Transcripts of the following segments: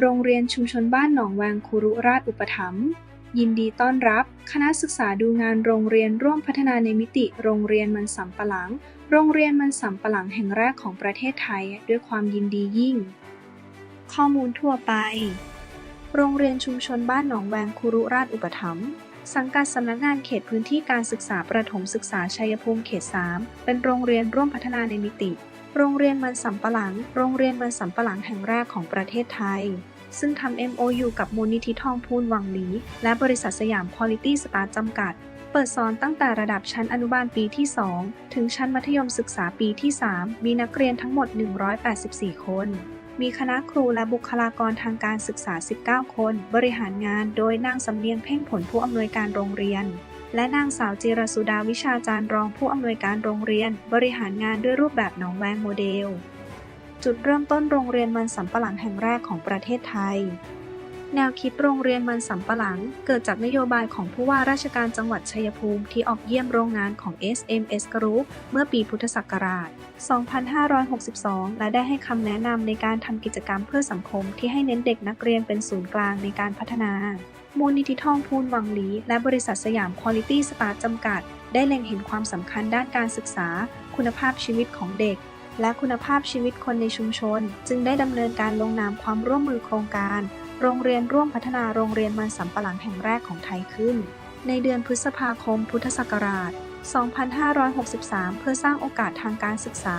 โรงเรียนชุมชนบ้านหนองแวงคุรุราชอุปถัมภ์ยินดีต้อนรับ คณะศึกษาดูงานโรงเรียนร่วมพัฒนาในมิติ โรงเรียนมันสำปะหลัง โรงเรียนมันสำปะหลังแห่งแรกของประเทศไทย ด้วยความยินดียิ่ง ข้อมูลทั่วไป โรงเรียนชุมชนบ้านหนองแวงคุรุราชอุปถัมภ์สังกัดสำนักงานเขตพื้นที่การศึกษาประถมศึกษาชัยภูมิเขต 3 เป็นโรงเรียนร่วมพัฒนาในมิติ โรงเรียนมันสำปะหลัง โรงเรียนมันสำปะหลังแห่งแรกของประเทศไทย ซึ่งทำ MOU กับมูลนิธิทองพูนวังหลี และบริษัทสยามควอลิตี้สตาร์จำกัด เปิดสอนตั้งแต่ระดับชั้นอนุบาลปีที่ 2 ถึงชั้นมัธยมศึกษาปีที่ 3 มีนักเรียนทั้งหมด 184 คน มีคณะครูและบุคลากรทางการศึกษา 19 คน บริหารงานโดยนางสำเนียงเพ่งผลผู้อำนวยการโรงเรียน และนางสาวจิรสุดาวิชาจารย์รองผู้อำนวยการโรงเรียน บริหารงานด้วยรูปแบบหนองแวงโมเดล จุดเริ่มต้นโรงเรียนมันสำปะหลังแห่งแรกของประเทศไทย แนวคิดโรงเรียนมันสำปะหลัง เกิดจากนโยบายของผู้ว่าราชการจังหวัดชัยภูมิที่ออกเยี่ยมโรงงานของ SMS Group เมื่อปีพุทธศักราช 2562 และได้ให้คำแนะนำในการทำกิจกรรมเพื่อสังคมที่ให้เน้นเด็กนักเรียนเป็นศูนย์กลางในการพัฒนา มูลนิธิทองพูนวังหลี และบริษัทสยามควอลิตี้สตาร์จำกัด ได้เล็งเห็นความสำคัญด้านการศึกษา คุณภาพชีวิตของเด็กและคุณภาพชีวิตคนในชุมชน จึงได้ดำเนินการลงนามความร่วมมือโครงการ โรงเรียนร่วมพัฒนาโรงเรียนมันสำปะหลังแห่งแรกของไทยขึ้น ในเดือนพฤษภาคมพุทธศักราช 2563 เพื่อสร้างโอกาสทางการศึกษา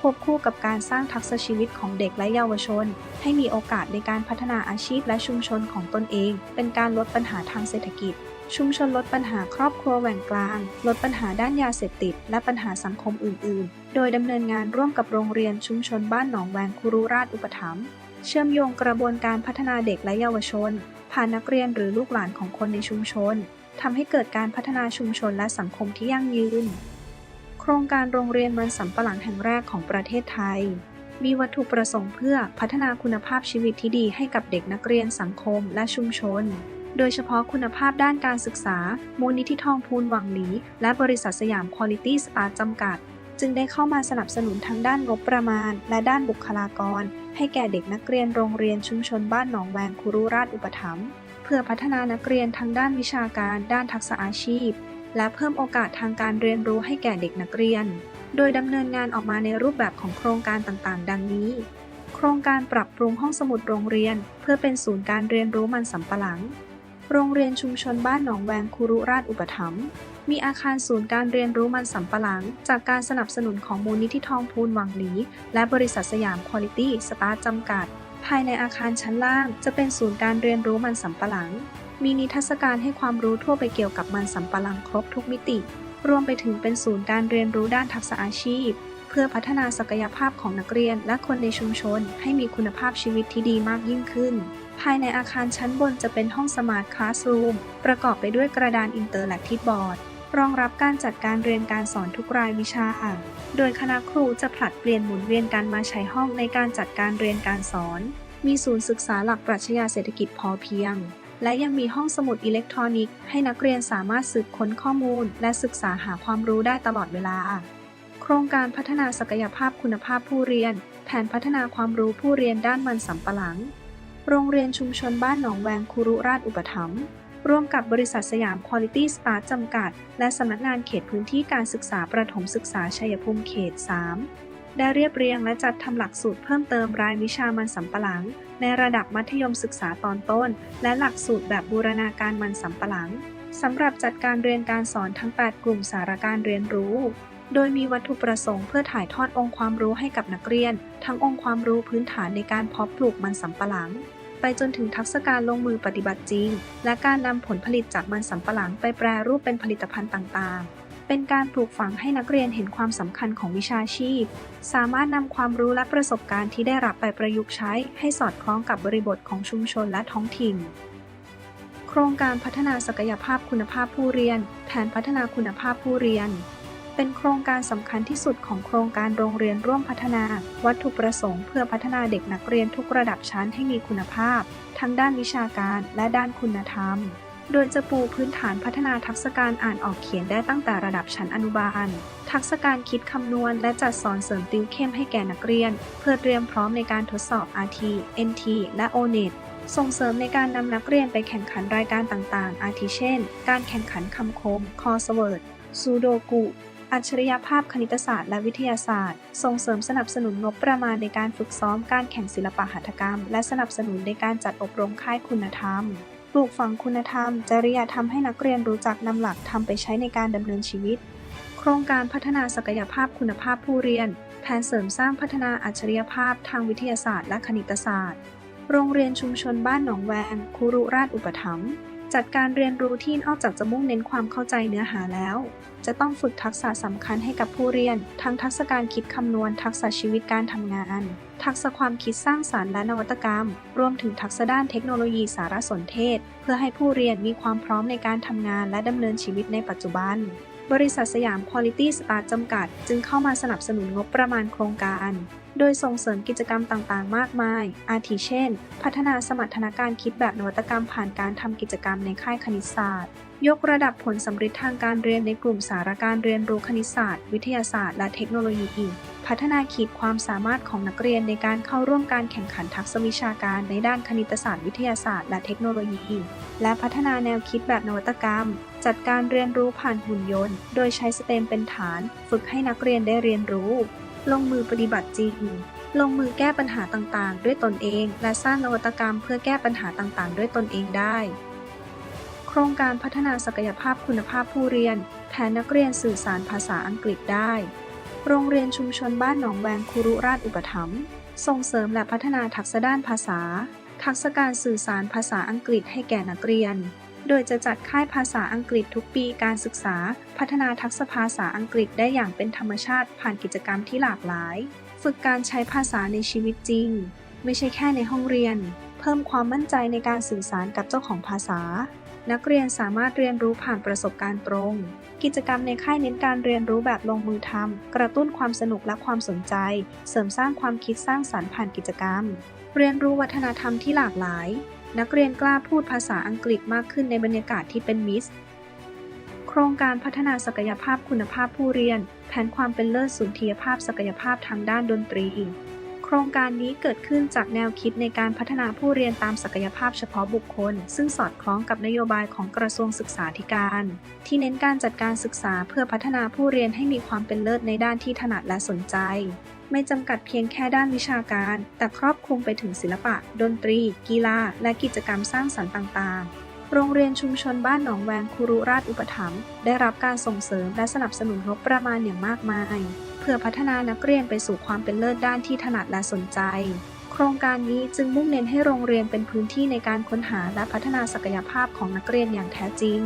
ควบคู่กับการสร้างทักษะชีวิตของเด็กและเยาวชน ให้มีโอกาสในการพัฒนาอาชีพและชุมชนของตนเอง เป็นการลดปัญหาทางเศรษฐกิจ ชุมชนลดปัญหาครอบครัวแหว่งกลาง ลดปัญหาด้านยาเสพติด และปัญหาสังคมอื่น ๆ โดยดำเนินงานร่วมกับโรงเรียนชุมชนบ้านหนองแวงคุรุราชอุปถัมภ์ เชื่อมโยงกระบวนการพัฒนาเด็กและเยาวชน ผ่านนักเรียนหรือลูกหลานของคนในชุมชนทำให้เกิดการพัฒนาชุมชนและสังคมที่ยั่งยืน โครงการโรงเรียนมันสำปะหลังแห่งแรกของประเทศไทย มีวัตถุประสงค์เพื่อพัฒนาคุณภาพชีวิตที่ดีให้กับเด็กนักเรียนสังคมและชุมชน โดยเฉพาะคุณภาพด้านการศึกษา มูลนิธิทองพูนหวังหลี และบริษัทสยามควอลิตี้สตาร์จำกัด จึงได้เข้ามาสนับสนุนทั้งด้านงบประมาณ และด้านบุคลากร ให้แก่เด็กนักเรียนโรงเรียนชุมชนบ้านหนองแวงคุรุราชอุปถัมภ์เพื่อพัฒนานักเรียนทั้งด้านวิชาการ ด้านทักษะอาชีพ และเพิ่มโอกาสทางการเรียนรู้ให้แก่เด็กนักเรียน โดยดำเนินงานออกมาในรูปแบบของโครงการต่างๆ ดังนี้ โครงการปรับปรุงห้องสมุดโรงเรียน เพื่อเป็นศูนย์การเรียนรู้มันสำปะหลัง โรงเรียนชุมชนบ้านหนองแวงคุรุราชอุปถัมภ์ มีอาคารศูนย์การเรียนรู้มันสำปะหลัง จากการสนับสนุนของมูลนิธิทองพูนวังหลี และบริษัทสยามควอลิตี้สตาร์จำกัด ภายในอาคารชั้นล่าง จะเป็นศูนย์การเรียนรู้มันสำปะหลัง มีนิทรรศการให้ความรู้ทั่วไปเกี่ยวกับมันสำปะหลังครบทุกมิติ รวมไปถึงเป็นศูนย์การเรียนรู้ด้านทักษะอาชีพ เพื่อพัฒนาศักยภาพของนักเรียนและคนในชุมชน ให้มีคุณภาพชีวิตที่ดีมากยิ่งขึ้นภายในอาคารชั้นบนจะเป็นห้องสมาร์ทคลาสรูมประกอบไปด้วยกระดานอินเตอร์แลกทีฟบอร์ด รองรับการจัดการเรียนการสอนทุกรายวิชาโดยคณะครูจะผลัดเปลี่ยนหมุนเวียนกันมาใช้ห้องในการจัดการเรียนการสอน มีศูนย์ศึกษาหลักปรัชญาเศรษฐกิจพอเพียง และยังมีห้องสมุดอิเล็กทรอนิกส์ให้นักเรียนสามารถสืบค้นข้อมูล และศึกษาหาความรู้ได้ตลอดเวลา โครงการพัฒนาศักยภาพคุณภาพผู้เรียน แผนพัฒนาความรู้ผู้เรียนด้านมันสำปะหลัง โรงเรียนชุมชนบ้านหนองแวงคุรุราชอุปถัมภ์ ร่วมกับบริษัทสยามควอลิตี้สตาร์จำกัด และสำนักงานเขตพื้นที่การศึกษาประถมศึกษาชัยภูมิเขต 3 ได้เรียบเรียงและจัดทำหลักสูตรเพิ่มเติมรายวิชามันสำปะหลัง ในระดับมัธยมศึกษาตอนต้น และหลักสูตรแบบบูรณาการมันสำปะหลังสำหรับจัดการเรียนการสอนทั้ง 8 กลุ่มสาระการเรียนรู้ โดยมีวัตถุประสงค์เพื่อถ่ายทอดองค์ความรู้ให้กับนักเรียน ทั้งองค์ความรู้พื้นฐานในการเพาะปลูกมันสำปะหลัง ไปจนถึงทักษะการลงมือปฏิบัติจริง และการนำผลผลิตจากมันสำปะหลังไปแปรรูปเป็นผลิตภัณฑ์ต่างๆเป็นการปลูกฝังให้นักเรียนเห็นความสำคัญของวิชาชีพ สามารถนำความรู้และประสบการณ์ที่ได้รับไปประยุกต์ใช้ ให้สอดคล้องกับบริบทของชุมชนและท้องถิ่น โครงการพัฒนาศักยภาพคุณภาพผู้เรียน แผนพัฒนาคุณภาพผู้เรียน เป็นโครงการสำคัญที่สุดของโครงการโรงเรียนร่วมพัฒนา วัตถุประสงค์เพื่อพัฒนาเด็กนักเรียนทุกระดับชั้นให้มีคุณภาพ ทั้งด้านวิชาการและด้านคุณธรรม โดยจะปูพื้นฐานพัฒนาทักษะการอ่านออกเขียนได้ตั้งแต่ระดับชั้นอนุบาล ทักษะการคิดคำนวณ และจัดสอนเสริมติวเข้มให้แก่นักเรียน เพื่อเตรียมพร้อมในการทดสอบ RT NT และ ONET ส่งเสริมในการนำนักเรียนไปแข่งขันรายการต่างๆ อาทิเช่น การแข่งขันคำคม คอสเวิร์ดซูโดกุ อัจฉริยภาพคณิตศาสตร์และวิทยาศาสตร์ ส่งเสริมสนับสนุนงบประมาณในการฝึกซ้อมการแข่งศิลปะหัตถกรรม และสนับสนุนในการจัดอบรมค่ายคุณธรรม ปลูกฝังคุณธรรม จริยธรรมให้นักเรียนรู้จักนำหลักทำไปใช้ในการดำเนินชีวิต โครงการพัฒนาศักยภาพคุณภาพผู้เรียน แผนเสริมสร้างพัฒนาอัจฉริยภาพทางวิทยาศาสตร์ และคณิตศาสตร์ โรงเรียนชุมชนบ้านหนองแวงครูรุราชอุปถัมภ์ จัดการเรียนรู้ที่นอกจากจะมุ่งเน้นความเข้าใจเนื้อหาแล้ว จะต้องฝึกทักษะสำคัญให้กับผู้เรียน ทั้งทักษะการคิดคำนวณ ทักษะชีวิตการทำงาน ทักษะความคิดสร้างสารรค์และนวัตกรรม รวมถึงทักษะด้านเทคโนโลยีสารสนเทศ เพื่อให้ผู้เรียนมีความพร้อมในการทำงานและดำเนินชีวิตในปัจจุบัน บริษัทสยาม Quality Star จำกัด จึงเข้ามาสนับสนุนงบประมาณโครงการ โดยส่งเสริมกิจกรรมต่างๆ มากมาย อาทิเช่น พัฒนาสมรรถนะการคิดแบบนวัตกรรมผ่านการทำกิจกรรมในค่ายคณิตศาสตร์ ยกระดับผลสำเร็จทางการเรียนในกลุ่มสาระการเรียนรู้คณิตศาสตร์ วิทยาศาสตร์ และเทคโนโลยีอีก พัฒนาขีดความสามารถของนักเรียนในการเข้าร่วมการแข่งขันทักษะวิชาการในด้านคณิตศาสตร์ วิทยาศาสตร์ และเทคโนโลยีอีก และพัฒนาแนวคิดแบบนวัตกรรม จัดการเรียนรู้ผ่านหุ่นยนต์ โดยใช้สเต็มเป็นฐาน ฝึกให้นักเรียนได้เรียนรู้ ลงมือปฏิบัติจริง ลงมือแก้ปัญหาต่างๆ ด้วยตนเอง และสร้างนวัตกรรมเพื่อแก้ปัญหาต่างๆ ด้วยตนเองได้ โครงการพัฒนาศักยภาพคุณภาพผู้เรียนแผนนักเรียนสื่อสารภาษาอังกฤษได้ โรงเรียนชุมชนบ้านหนองแวงคุรุราชอุปถัมภ์ส่งเสริมและพัฒนาทักษะด้านภาษา ทักษะการสื่อสารภาษาอังกฤษให้แก่นักเรียน โดยจะจัดค่ายภาษาอังกฤษทุกปีการศึกษา พัฒนาทักษะภาษาอังกฤษได้อย่างเป็นธรรมชาติผ่านกิจกรรมที่หลากหลาย ฝึกการใช้ภาษาในชีวิตจริง ไม่ใช่แค่ในห้องเรียน เพิ่มความมั่นใจในการสื่อสารกับเจ้าของภาษา นักเรียนสามารถเรียนรู้ผ่านประสบการณ์ตรง กิจกรรมในค่ายเน้นการเรียนรู้แบบลงมือทำกระตุ้นความสนุกและความสนใจ เสริมสร้างความคิดสร้างสรรค์ผ่านกิจกรรม เรียนรู้วัฒนธรรมที่หลากหลาย นักเรียนกล้าพูดภาษาอังกฤษมากขึ้นในบรรยากาศที่เป็นมิตรโครงการพัฒนาศักยภาพคุณภาพผู้เรียน แผนความเป็นเลิศสุนทรียภาพศักยภาพทางด้านดนตรีโครงการนี้เกิดขึ้นจากแนวคิดในการพัฒนาผู้เรียนตามศักยภาพเฉพาะบุคคล ซึ่งสอดคล้องกับนโยบายของกระทรวงศึกษาธิการ ที่เน้นการจัดการศึกษาเพื่อพัฒนาผู้เรียนให้มีความเป็นเลิศในด้านที่ถนัดและสนใจ ไม่จำกัดเพียงแค่ด้านวิชาการ แต่ครอบคลุมไปถึงศิลปะ ดนตรี กีฬา และกิจกรรมสร้างสรรค์ต่างๆโรงเรียนชุมชนบ้านหนองแวงคุรุราชอุปถัมภ์ได้รับการส่งเสริมและสนับสนุนงบประมาณอย่างมากมาย เพื่อพัฒนานักเรียนไปสู่ความเป็นเลิศด้านที่ถนัดและสนใจ โครงการนี้จึงมุ่งเน้นให้โรงเรียนเป็นพื้นที่ในการค้นหาและพัฒนาศักยภาพของนักเรียนอย่างแท้จริง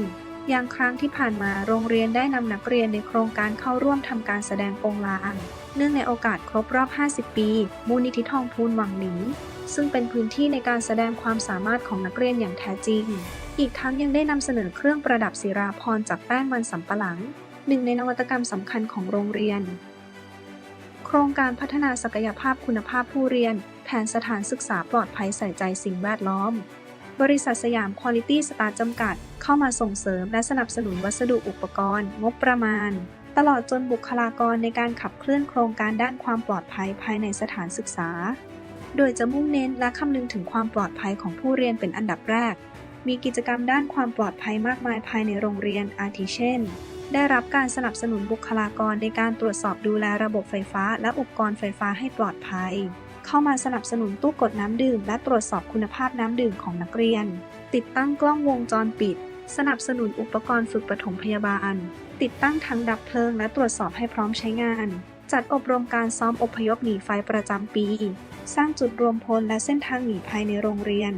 อย่างครั้งที่ผ่านมาโรงเรียนได้นำนักเรียนในโครงการเข้าร่วมทำการแสดงโปงลาง เนื่องในโอกาสครบรอบ 50 ปี มูลนิธิทองพูนหวังหลิงซึ่งเป็นพื้นที่ในการแสดงความสามารถของนักเรียนอย่างแท้จริง อีกทั้งยังได้นำเสนอเครื่องประดับศิราพรจากแป้งมันสำปะหลัง หนึ่งในนวัตกรรมสำคัญของโรงเรียน โครงการพัฒนาศักยภาพคุณภาพผู้เรียน แผนสถานศึกษาปลอดภัยใส่ใจสิ่งแวดล้อม บริษัทสยาม Quality Star จำกัด เข้ามาส่งเสริมและสนับสนุนวัสดุอุปกรณ์ งบประมาณ ตลอดจนบุคลากรในการขับเคลื่อนโครงการด้านความปลอดภัยภายในสถานศึกษา โดยจะมุ่งเน้นและคำนึงถึงความปลอดภัยของผู้เรียนเป็นอันดับแรก มีกิจกรรมด้านความปลอดภัยมากมายภายในโรงเรียนอาทิเช่น ได้รับการสนับสนุนบุคลากรในการตรวจสอบดูแลระบบไฟฟ้า และอุปกรณ์ไฟฟ้าให้ปลอดภัย เข้ามาสนับสนุนตู้กดน้ำดื่ม และตรวจสอบคุณภาพน้ำดื่มของนักเรียน ติดตั้งกล้องวงจรปิด สนับสนุนอุปกรณ์ฝึกปฐมพยาบาล ติดตั้งถังดับเพลิงและตรวจสอบให้พร้อมใช้งาน จัดอบรมการซ้อมอพยพหนีไฟประจำปี สร้างจุดรวมพลและเส้นทางหนีภัยในโรงเรียน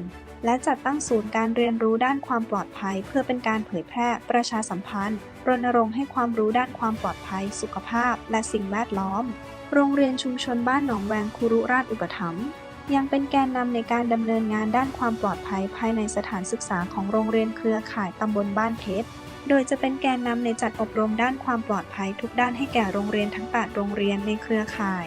และจัดตั้งศูนย์การเรียนรู้ด้านความปลอดภัย เพื่อเป็นการเผยแพร่ ประชาสัมพันธ์ รณรงค์ให้ความรู้ด้านความปลอดภัย สุขภาพ และสิ่งแวดล้อม โรงเรียนชุมชนบ้านหนองแวงคุรุราชอุปถัมภ์ยังเป็นแกนนำในการดำเนินงานด้านความปลอดภัยภายในสถานศึกษาของโรงเรียนเครือข่ายตำบลบ้านเพชร โดยจะเป็นแกนนำในจัดอบรมด้านความปลอดภัยทุกด้านให้แก่โรงเรียนทั้ง 8 โรงเรียนในเครือข่าย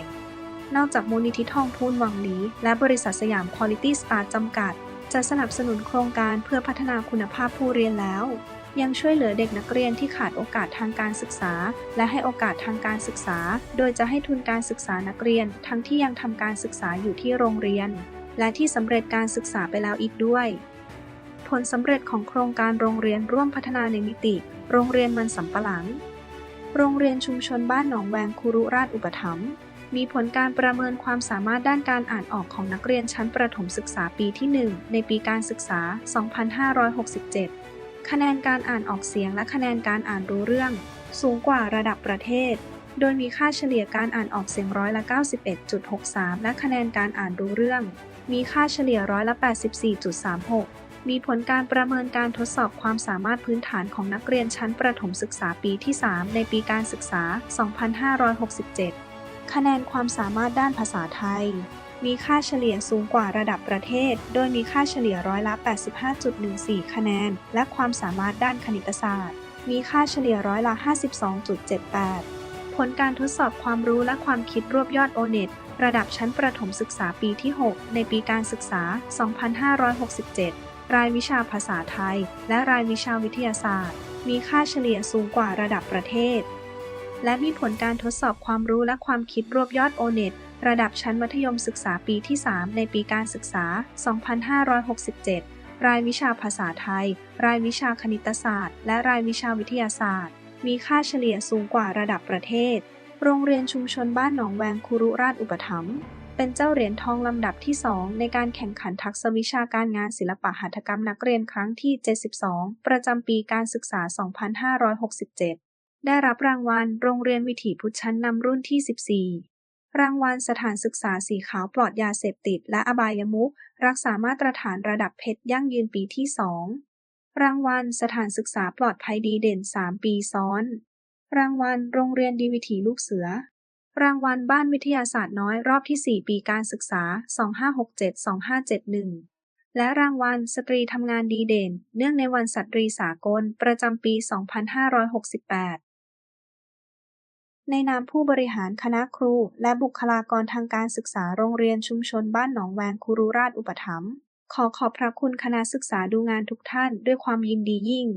นอกจากมูลนิธิทองพูนหวังหลี และบริษัทสยาม Quality Star จำกัด จะสนับสนุนโครงการเพื่อพัฒนาคุณภาพผู้เรียนแล้ว ยังช่วยเหลือเด็กนักเรียนที่ขาดโอกาสทางการศึกษา และให้โอกาสทางการศึกษา โดยจะให้ทุนการศึกษานักเรียน ทั้งที่ยังทำการศึกษาอยู่ที่โรงเรียน และที่สำเร็จการศึกษาไปแล้วอีกด้วย ผลสำเร็จของโครงการโรงเรียนร่วมพัฒนาในมิติ โรงเรียนมันสำปะหลัง โรงเรียนชุมชนบ้านหนองแวงคุรุราชอุปถัมภ์มีผลการประเมินความสามารถด้านการอ่านออกของนักเรียนชั้นประถมศึกษาปีที่ 1 ในปีการศึกษา 2567 คะแนนการอ่านออกเสียงและคะแนนการอ่านรู้เรื่อง สูงกว่าระดับประเทศ โดยมีค่าเฉลี่ยการอ่านออกเสียงร้อยละ 91.63 และคะแนนการอ่านรู้เรื่อง มีค่าเฉลี่ยร้อยละ 84.36 มีผลการประเมินการทดสอบความสามารถพื้นฐานของนักเรียนชั้นประถมศึกษาปีที่ 3 ในปีการศึกษา 2567 คะแนนความสามารถด้านภาษาไทย มีค่าเฉลี่ยสูงกว่าระดับประเทศ โดยมีค่าเฉลี่ยร้อยละ 85.14 คะแนน และความสามารถด้านคณิตศาสตร์ มีค่าเฉลี่ยร้อยละ 52.78 ผลการทดสอบความรู้และความคิดรวบยอดโอเน็ตระดับชั้นประถมศึกษาปีที่ 6 ในปีการศึกษา 2567 รายวิชาภาษาไทย และรายวิชาวิทยาศาสตร์ มีค่าเฉลี่ยสูงกว่าระดับประเทศ และมีผลการทดสอบความรู้และความคิดรวบยอดโอเน็ตระดับชั้นมัธยมศึกษาปีที่ 3 ในปีการศึกษา 2567 รายวิชาภาษาไทย รายวิชาคณิตศาสตร์ และรายวิชาวิทยาศาสตร์ มีค่าเฉลี่ยสูงกว่าระดับประเทศ โรงเรียนชุมชนบ้านหนองแวงคุรุราชอุปถัมภ์เป็นเจ้าเหรียญทองลำดับที่ 2 ในการแข่งขันทักษะวิชาการงานศิลปะหัตถกรรมนักเรียนครั้งที่ 72 ประจำปีการศึกษา 2567 ได้รับรางวัล โรงเรียนวิถีพุทธชั้นนำรุ่นที่ 14 รางวัลสถานศึกษาสีขาวปลอดยาเสพติด และอบายมุขรักษามาตรฐานระดับเพชรยั่งยืนปีที่ 2 รางวัลสถานศึกษาปลอดภัยดีเด่น 3 ปีซ้อน รางวัลโรงเรียนดีวิถีลูกเสือ รางวัลบ้านวิทยาศาสตร์น้อยรอบที่ 4 ปีการศึกษา 2567-2571และรางวัลสตรีทำงานดีเด่น เนื่องในวันสตรีสากล ประจำปี 2568 ในนามผู้บริหารคณะครู และบุคลากรทางการศึกษาโรงเรียนชุมชนบ้านหนองแวงคุรุราชอุปถัมภ์ ขอขอบพระคุณคณะศึกษาดูงานทุกท่านด้วยความยินดียิ่ง